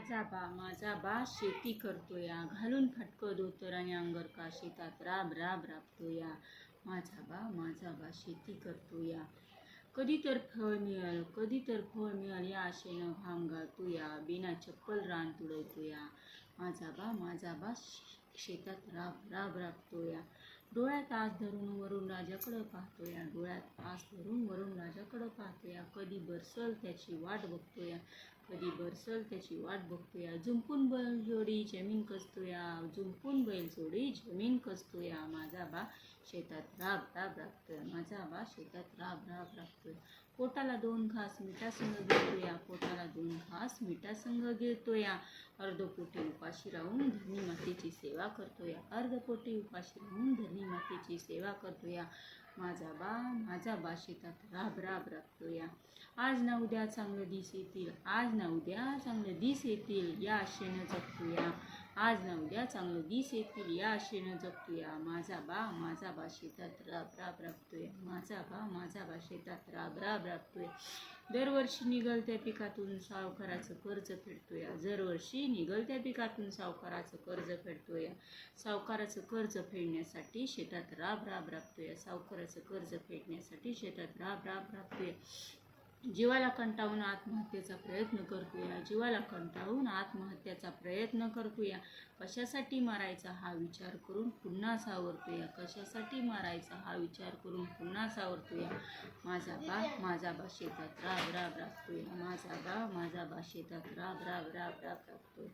माझा बा माझा बा शेती करतोया. घालून फटकं धोतर आणि अंगर का शेतात राब राब राबतोया. माझा बा माझा बा शेती करतोया. कधी तर फळ मिळेल कधी तर फळ मिळेल या आशेनं घाम घालतोया. बिना चप्पल रान तुडवतोया. माझा बा माझा बा शे- शेतात राब राब राबतोया. डोळ्यात आस धरून वरून राजाकडं पाहतोया डोळ्यात आस धरून वरून राजाकडं पाहतोया. कधी बरसल त्याची वाट बघतोया कधी बरसल त्याची वाट बघतोया. झुंपून बैल जोडी जमीन कसतोया झुंपून बैल जोडी जमीन कसतोया. माझा बा शेतात राब राब राबतोय. माझा बा शेतात राब राब राबतोय. पोटाला दोन घास मिठासून संग पोटाला दोन घास मिठा संग गिळतोया अर्धपोटी उपाशी राहून धनी मातेची सेवा करतोया. अर्धपोटी उपाशी राहून धनी मातेची सेवा करतोया. माझा बा माझा बा शेतात राब राब राबतोया. आज ना उद्या चांगलं दिस येतील. आज ना उद्या चांगलं दिस येतील. या आशेनं जगतोया. आज ना उद्या चांगलं दिस येतील या आशेनं जगतोया माझा बा माझा बा शेतात राब राब राबतोय माझा बा माझा बा शेतात राब राब राबतोय दरवर्षी निघलत्या पिकातून सावकाराचं कर्ज फेडतोय। दरवर्षी निघलत्या पिकातून सावकाराचं कर्ज फेडतोय। सावकाराचं कर्ज फेडण्यासाठी शेतात राब राब राबतोय सावकाराचं कर्ज फेडण्यासाठी शेतात राब राब राबतोय जीवाला कंटाळून आत्महत्येचा प्रयत्न करतोया. जीवाला कंटाळून आत्महत्याचा प्रयत्न करतोया. कशासाठी मारायचा हा विचार करून पुन्हा सावरतोया. कशासाठी मारायचा हा विचार करून पुन्हा सावरतोया. माझा बा माझा बा शेतात राब राब राबतोया. माझा बा माझा बा शेतात राब राब राब राब राबतोय.